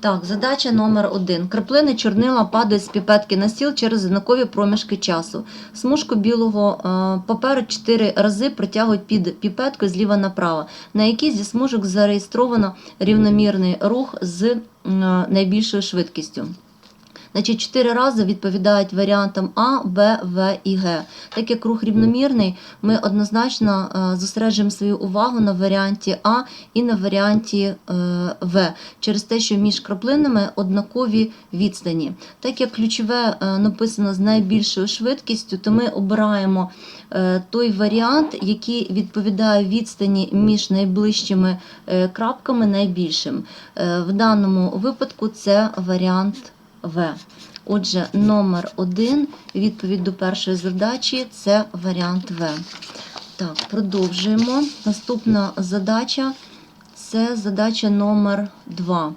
Так, задача номер один. Краплини чорнила падають з піпетки на стіл через однакові проміжки часу. Смужку білого е, паперу 4 рази протягують під піпеткою зліва направо, на якій зі смужок зареєстровано рівномірний рух з е, найбільшою швидкістю. Значить, 4 рази відповідають варіантам А, Б, В і Г. Так як рух рівномірний, ми однозначно е, зосереджуємо свою увагу на варіанті А і на варіанті е, В, через те, що між краплинами однакові відстані. Так як ключове е, написано з найбільшою швидкістю, то ми обираємо той варіант, який відповідає відстані між найближчими крапками найбільшим. В даному випадку це варіант В. Отже, номер один, відповідь до першої задачі це варіант В. Так, продовжуємо. Наступна задача це задача номер 2.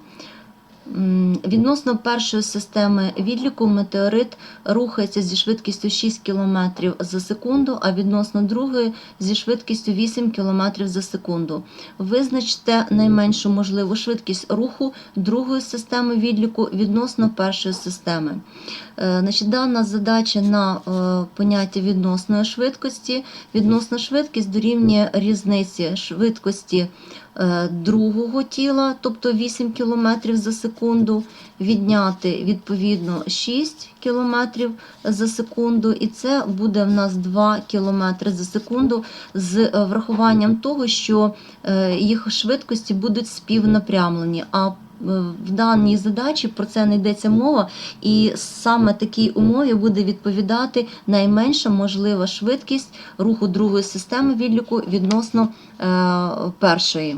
Відносно першої системи відліку метеорит рухається зі швидкістю 6 км за секунду, а відносно другої зі швидкістю 8 км за секунду. Визначте найменшу можливу швидкість руху другої системи відліку відносно першої системи. Е, Значить, дана задача на е, поняття відносної швидкості. Відносна швидкість дорівнює різниці швидкості е, другого тіла, тобто 8 км за секунду, відняти відповідно 6 км за секунду, і це буде в нас 2 км за секунду з е, врахуванням того, що е, їх швидкості будуть співнапрямлені. А е, в даній задачі про це не йдеться мова, і саме такій умові буде відповідати найменша можлива швидкість руху другої системи відліку відносно е, першої.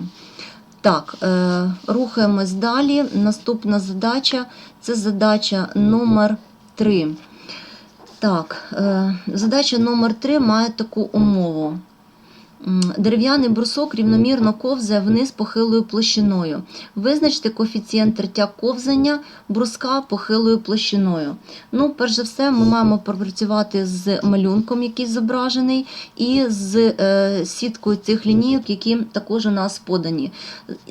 Так, е, рухаємось далі. Наступна задача це задача номер 3. Так, е, задача номер 3 має таку умову. Дерев'яний брусок рівномірно ковзає вниз похилою площиною. Визначте коефіцієнт тертя ковзання бруска похилою площиною. Ну, перш за все, ми маємо попрацювати з малюнком, який зображений, і з е, сіткою цих лінійок, які також у нас подані.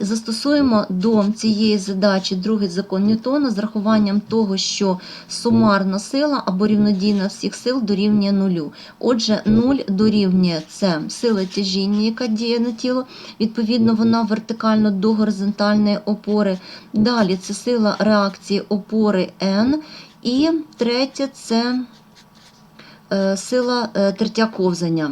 Застосуємо до цієї задачі другий закон Ньютона з рахуванням того, що сумарна сила або рівнодійна всіх сил дорівнює нулю. Отже, 0 дорівнює це сила тяжіння, яка діє на тіло. Відповідно, вона вертикально до горизонтальної опори. Далі це сила реакції опори N. І третє це е, сила е, тертя ковзання.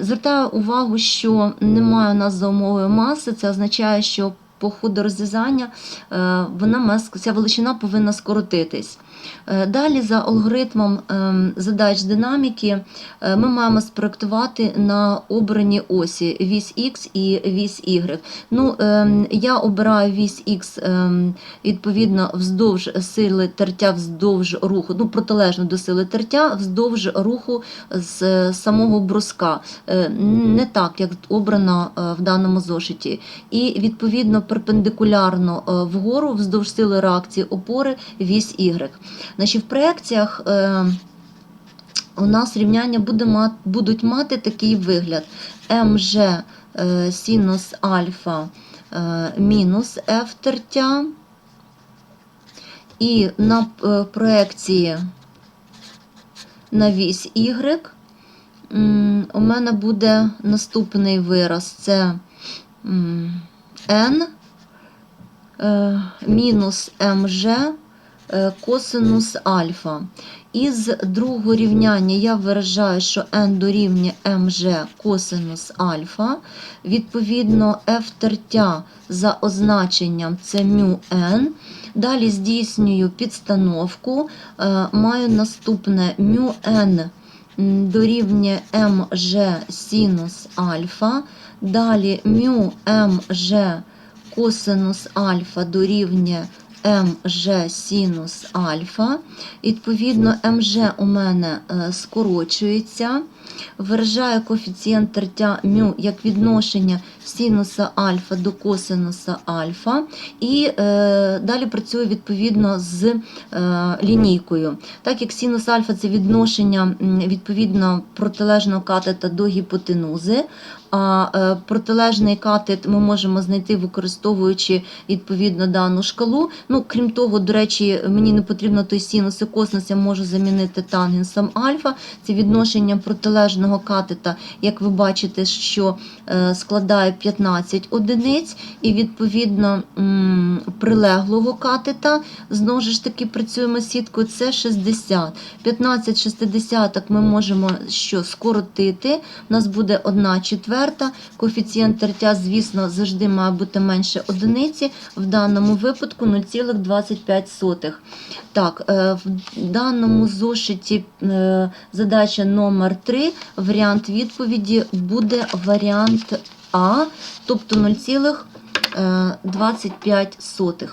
Звертаю увагу, що немає у нас за умовою маси. Це означає, що по ходу розв'язання е, вона ця величина повинна скоротитись. Е, Далі, за алгоритмом ем, задач динаміки, е, ми маємо спроектувати на обрані осі вісь Х і вісь Y. Ну, ем, я обираю вісь Х ем, відповідно вздовж сили тертя, вздовж руху, ну, протилежно до сили тертя, вздовж руху з е, самого бруска. Не так, як обрано в даному зошиті. І відповідно перпендикулярно вгору, вздовж сили реакції опори вісь Y. Значить, в проекціях е, у нас рівняння буде будуть мати такий вигляд. МЖ е, синус альфа е, мінус F тертя. І на проекції на вісь Y у мене буде наступний вираз. Це N мінус МЖ косинус альфа. Із другого рівняння я виражаю, що n дорівнює МЖ косинус альфа. Відповідно, F тертя за означенням це мю n. Далі здійснюю підстановку, е, маю наступне мю n дорівнює МЖ синус альфа. Далі мю МЖ косинус альфа дорівнює МЖ синус альфа. Відповідно, МЖ у мене е, скорочується. Виражає коефіцієнт тертя мю як відношення синуса альфа до косинуса альфа, і е, далі працює відповідно з е, лінійкою. Так як синус альфа це відношення відповідно протилежного катета до гіпотенузи, а е, протилежний катет ми можемо знайти, використовуючи відповідно дану шкалу. Ну, крім того, до речі, мені не потрібно той синус і косинус, я можу замінити тангенсом альфа. Це відношення протилежного катета, як ви бачите, що е, складає 15 одиниць, і відповідно прилеглого катета, знову ж таки працюємо сіткою, це 60. 15 шестидесяток ми можемо що скоротити. У нас буде 1 четверта. Коефіцієнт тертя, звісно, завжди має бути менше одиниці. В даному випадку 0,25. Так, е, в даному зошиті е, задача номер 3, варіант відповіді буде варіант А, тобто 0,25.